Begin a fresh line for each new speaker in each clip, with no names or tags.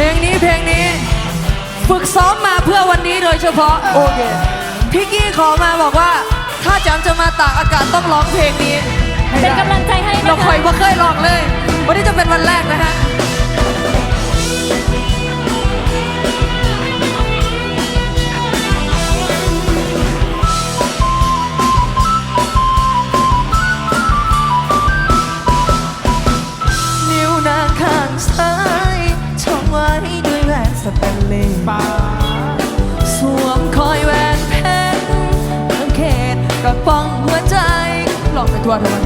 เพลงนี้เพลงนี้ ฝึกซ้อมมาเพื่อวันนี้โดยเฉพาะ
โอเค
พี่กี้ขอมาบอกว่า ถ้าจำจะมาตากอากาศต้องร้องเพลงนี้
เป็นกำลังใจให้
เรา
นะ
ค
คะ
อยว่าเคยร้องเลย วันนี้จะเป็นวันแรกนะฮะ นสแตนเลส
ปา
สวมคอยแหวนเพชรสังเขตกระป้องหัวใจลองไปทัวร์ทำไม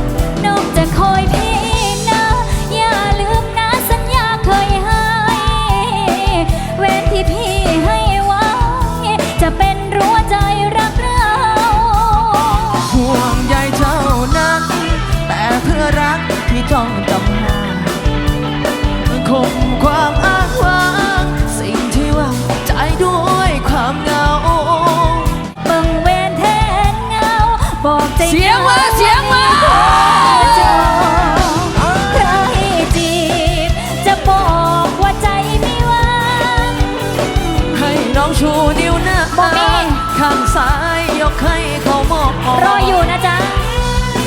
นอกจากคอยพี่นะ อย่าลืมนะสัญญาเคยให้ เว้นที่พี่ให้ไว้ จะเป็นรั้วใจรักเรา
ห่วงใยเจ้านั้น แต่เพื่อรักที่ต้องจำหาคงความอ้า
น้อ
งชูนิ้วหน้า
บอกเอง
ข้างซ้ายยกให้เขามอง
รออยู่นะจ๊ะ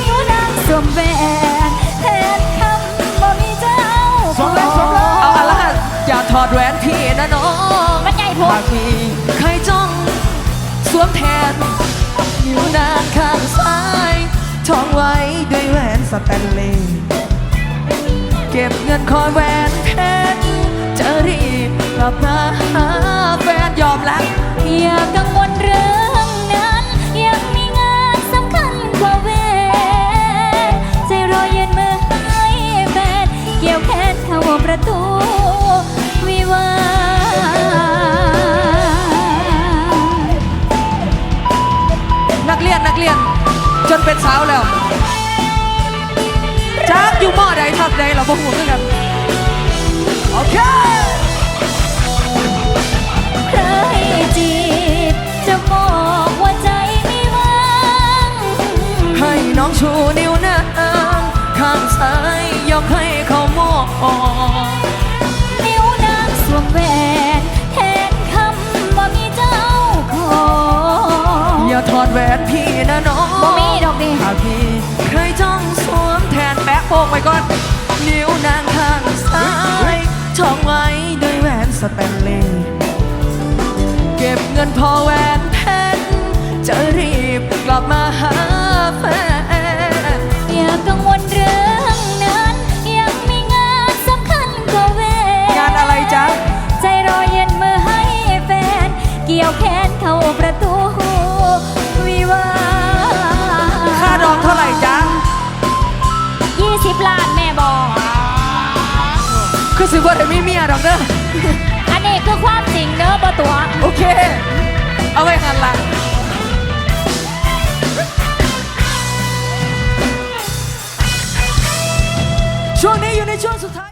นิ้วนางสวมแหวนแทนคำบ่มีเจ้า
สวมแล้วสวมแล้ว
เอาละอย่าถอดแหวนพี่นะน้อง
มันใหญ่โพ
หา
ด
กมีใครจ้องสวมแทน นิ้วนางข้างซ้ายท่องไว้ด้วยแหวนสแตนเลสเก็บเงินคอยแหวนเพชรจะรีบกลับมาหา
จนเป็
นสาวแล้วจักอยู่หม้อใดทับใดเราบ่หูเหมือนกันโอเค
ใครจีบจะบอกว่าใจไม่ว่าง
ให้น้องชูนิ้วนางข้างซ้ายยกให้เขามอง
อ
ย่าถอดแหวนพี่นะน้อง
บ่มีดอกนี่
ถ้าพี่เคยจ้องสวมแทนแปะโป้งไปก่อน นิ้วนางข้างซ้ายช่องไว้ด้วยแหวนสแตนเลสเก็บเงินพอแหวนเพชรจะรีบกลับมาหา คือสิว่าได้มีเมียดอกเด้อ
อันนี้คือความจริงเด้อบ่ตัว
โอเค เอาไว้หันหลังช่วงนี้อยู่ในช่วงสุดท้าย